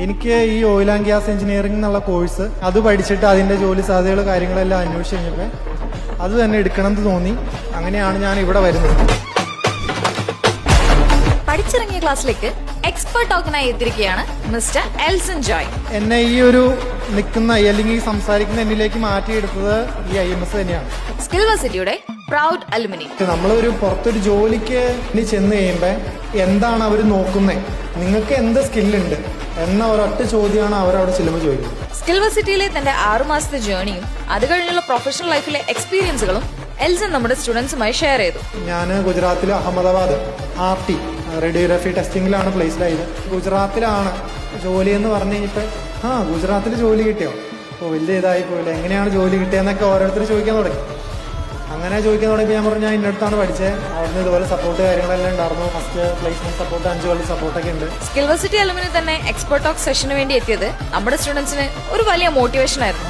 എനിക്ക് ഈ oil and gas engineering എന്നുള്ള കോഴ്സ് അത് പഠിച്ചിട്ട് അതിന്റെ ജോലി സാധ്യതകൾ കാര്യങ്ങളെല്ലാം അന്വേഷിച്ച് കഴിഞ്ഞപ്പോൾ അത് തന്നെ എടുക്കണം എന്ന് തോന്നി. അങ്ങനെയാണ് ഞാൻ ഇവിടെ വരുന്നത്. പഠിച്ചിറങ്ങിയ ക്ലാസ്സിലേക്ക് എക്സ്പെർട്ട് ടോക്കനായി എത്തിയിരിക്കുകയാണ് മിസ്റ്റർ എൽസൺ ജോയ്. എന്നെ ഈ ഒരു നിൽക്കുന്ന അല്ലെങ്കിൽ സംസാരിക്കുന്ന എന്നിലേക്ക് മാറ്റിയെടുത്തത് ഈ ഐ എം എസ് തന്നെയാണ്. സ്കിൽവേഴ്സിറ്റിയുടെ പ്രൗഡ് അലുമിനി നമ്മളൊരു പുറത്തൊരു ജോലിക്ക് ഇനി ചെന്ന് കഴിയുമ്പോൾ എന്താണ് അവർ നോക്കുന്നത് നിങ്ങൾക്ക് എന്ത് സ്കില്ലുണ്ട്? എന്ന ഒരൊറ്റ ചോദ്യമാണ് അവരവിടെ ചെല്ലുമ്പോൾ ചോദിക്കുന്നത്. സ്കിൽവ സിറ്റിയിലെ തന്റെ ആറു മാസത്തെ ജേണിയും അത് കഴിഞ്ഞുള്ള പ്രൊഫഷണൽ ലൈഫിലെ എക്സ്പീരിയൻസുകളും എൽസൺ നമ്മുടെ സ്റ്റുഡൻസുമായി ഷെയർ ചെയ്തു. ഞാൻ ഗുജറാത്തിലെ അഹമ്മദാബാദ് ആർ ടി റേഡിയോഗ്രാഫി ടെസ്റ്റിംഗിലാണ് പ്ലേസ്ഡായത് ഗുജറാത്തിലാണ് ജോലി എന്ന് പറഞ്ഞു കഴിഞ്ഞപ്പോൾ ആ ഗുജറാത്തിൽ ജോലി കിട്ടിയോ? ഓ വലിയ ഇതായി പോയില്ല. എങ്ങനെയാണ് ജോലി കിട്ടിയെന്നൊക്കെ ഓരോരുത്തർ ചോദിക്കാൻ തുടങ്ങി. അങ്ങനെ ചോദിക്കാൻ തുടങ്ങിയപ്പോൾ ഞാൻ പറഞ്ഞു ഞാൻ ഇന്നടുത്താണ് പഠിച്ചത് അവിടുന്ന് ഇതുപോലെ സപ്പോർട്ട് കാര്യങ്ങളെല്ലാം ഉണ്ടായിരുന്നു. ഫസ്റ്റ് പ്ലേസ്മെന്റ് സപ്പോർട്ട് അഞ്ച് കൊല്ലം സപ്പോർട്ടൊക്കെ ഉണ്ട്. സ്കിൽവേഴ്സിറ്റി സിറ്റി അലുമിനി തന്നെ എക്സ്പെർട്ട് ടോക്ക് സെഷന് വേണ്ടി എത്തിയത് നമ്മുടെ സ്റ്റുഡൻസിന് ഒരു വലിയ മോട്ടിവേഷൻ ആയിരുന്നു.